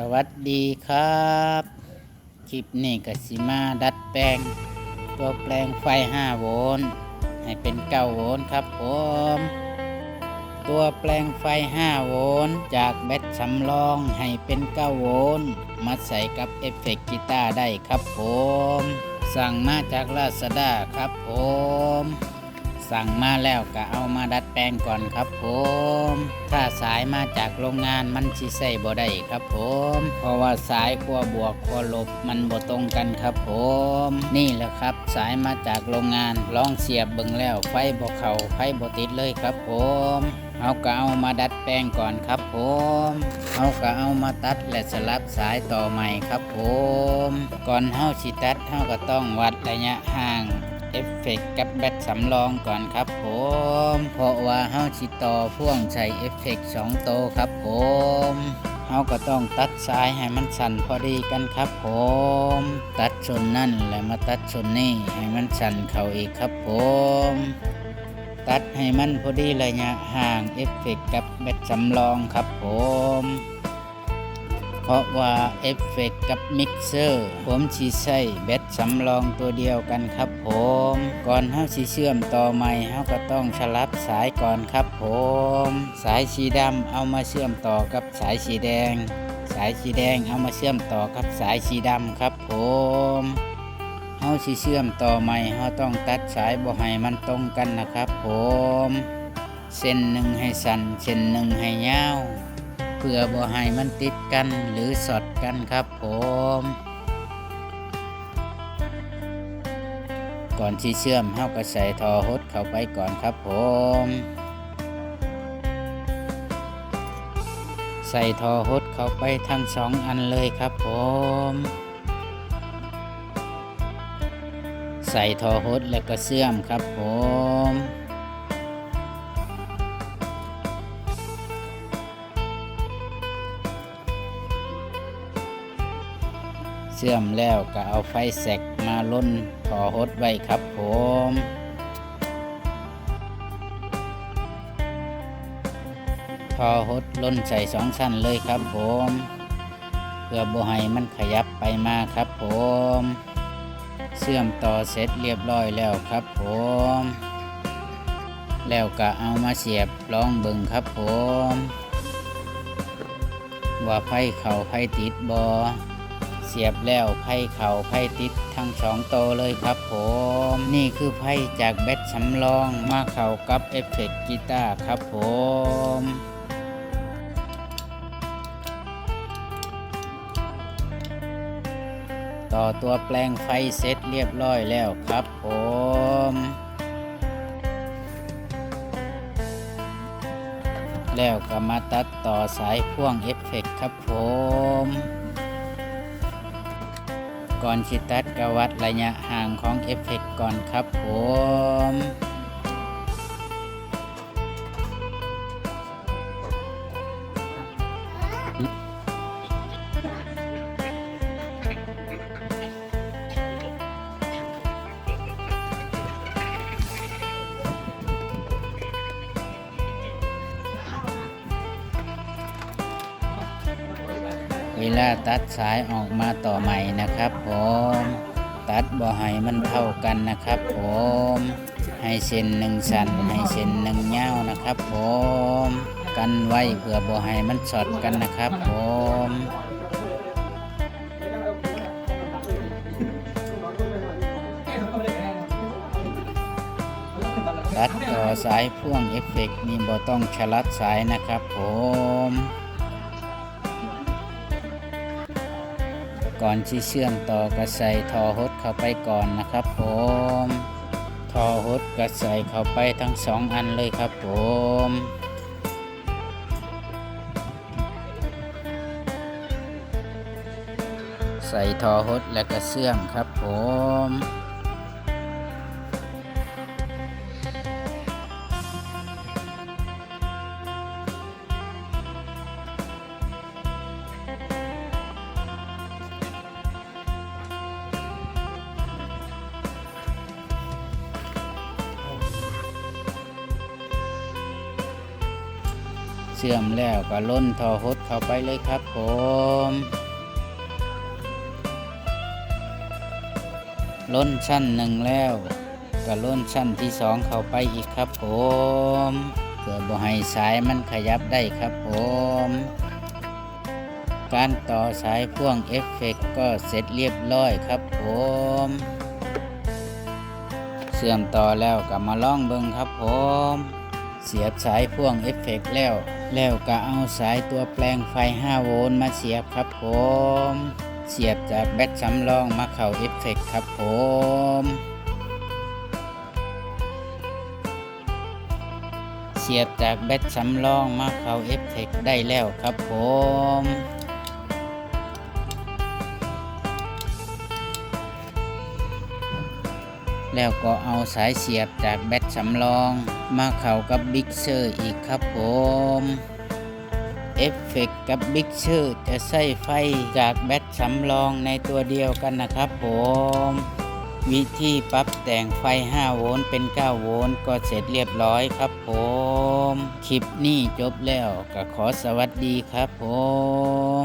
สวัสดีครับ คลิปนี้กสิมาดัดแปลง ตัวแปลงไฟ 5 โวลต์ให้เป็น 9 โวลต์ครับผม ตัวแปลงไฟ 5 โวลต์จากแบตสำรองให้เป็น 9 โวลต์มาใส่กับเอฟเฟกต์กีตาร์ได้ครับผม สั่งมาจากลาซาด้าครับผม สั่งมาแล้วก็เอามาดัดแปลงก่อนครับผม ถ้าสายมาจากโรงงานมันสิใส่บ่ได้ครับผม เพราะว่าสายขั้วบวกขั้วลบมันบ่ตรงกันครับผม นี่แหละครับ สายมาจากโรงงานลองเสียบเบิ่งแล้วไฟบ่เข้าไฟบ่ติดเลยครับผมเอาก็เอามาดัดแปลงก่อนครับผม เอาก็เอามาตัดและสลับสายต่อใหม่ครับผม ก่อนเฮาสิตัดเฮาก็ต้องวัดระยะห่าง อฟเฟกต์กับแบตสำรองก่อนครับผม เพราะว่าเฮาสิต่อพ่วงใส่เอฟเฟกต์สองโตครับผมเฮาก็ต้องตัดสายให้มันสั่นพอดีกันครับผม ตัดชนนั่นแล้วมาตัดชนนี่ให้มันสั่นเข้าอีกครับผม ตัดให้มันพอดีระยะห่างเอฟเฟกต์กับแบตสำรองครับผม เพราะว่าเอฟเฟกต์กับมิกเซอร์ผมสิใช้แบตสำรองตัวเดียวกันครับผม ก่อนเฮาสิเชื่อมต่อใหม่เฮาก็ต้องสลับสายก่อนครับผม สายสีดำเอามาเชื่อมต่อกับสายสีแดง สายสีแดงเอามาเชื่อมต่อกับสายสีดำครับผมเฮาสิเชื่อมต่อใหม่เฮาต้องตัดสายบ่ให้มันตรงกันนะครับผม เส้นหนึ่งให้สั้นเส้นหนึ่งให้ยาว พื่อบ่ให้มันติดกันหรือสอดกันครับผม ก่อนที่เชื่อมเฮาก็ใส่ทอฮดเข้าไปก่อนครับผม ใส่ทอฮดเข้าไปทั้งสองอันเลยครับผมใส่ทอฮดแล้วก็เชื่อมครับผม เชื่อมแล้วก็เอาไฟแสกมาล้นขอฮดไว้ครับผมพอฮดล้นใส่สองชั้นเลยครับผม เพื่อบ่ให้มันขยับไปมาครับผม เชื่อมต่อเสร็จเรียบร้อยแล้วครับผม แล้วก็เอามาเสียบลองเบิ่งครับผม ว่าไฟเข่าไฟติดบอ เสียบแล้วไพ่เข่าไพ่ติดทั้งสองโตเลยครับผม นี่คือไพ่จากแบตสำรองมาเข้ากับเอฟเฟกต์กีตาร์ครับผมต่อตัวแปลงไฟเสร็จเรียบร้อยแล้วครับผม แล้วก็มาตัดต่อสายพ่วงเอฟเฟกต์ครับผม ก่อนชิตัดกวัดระยะห่างของเอฟเฟกต์ก่อนครับผม เวลาตัดสายออกมาต่อใหม่นะครับผมตัดบ่ให้มันเท่ากันนะครับผมให้เส้นหนึ่งสันให้เส้นหนึ่งเงาวนะครับผมกันไว้เพื่อบ่ให้มันสอดกันนะครับผมตัดต่อสายพ่วงเอฟเฟกต์นี่บ่ต้องฉลัดสายนะครับผม ก่อนที่เชื่อมต่อก็ใส่ทอฮดเข้าไปก่อนนะครับผมทอฮดก็ใส่เข้าไปทั้งสองอันเลยครับผมใส่ทอฮดแล้วก็เชื่อมครับผม เสื่อมแล้วก็ล้นท่อฮดเข้าไปเลยครับผมล้นชั้นหนึ่งแล้วก็ล้นชั้นที่สองเข้าไปอีกครับผมเพื่อบ่ให้สายมันขยับได้ครับผม การต่อสายพ่วงเอฟเฟกก็เสร็จเรียบร้อยครับผมเสื่อมต่อแล้วก็มาล่องเบิงครับผม เสียบสายพ่วงเอฟเฟกแล้ว แล้วก็เอาสายตัวแปลงไฟ 5 โวลต์มาเสียบครับผม เสียบจากแบตสำรองมาเข้าเอฟเฟกต์ครับผมเสียบจากแบตสำรองมาเข้าเอฟเฟกต์ได้แล้วครับผม แล้วก็เอาสายเสียบจากแบตสำรอง มาเข้ากับบิ๊กเซอร์อีกครับผมเอฟเฟกต์กับบิ๊กเซอร์จะใช้ไฟจากแบตสำรองในตัวเดียวกันนะครับผม วิธีปรับแต่งไฟ 5 โวลต์เป็น 9 โวลต์ก็เสร็จเรียบร้อยครับผม คลิปนี้จบแล้วก็ขอสวัสดีครับผม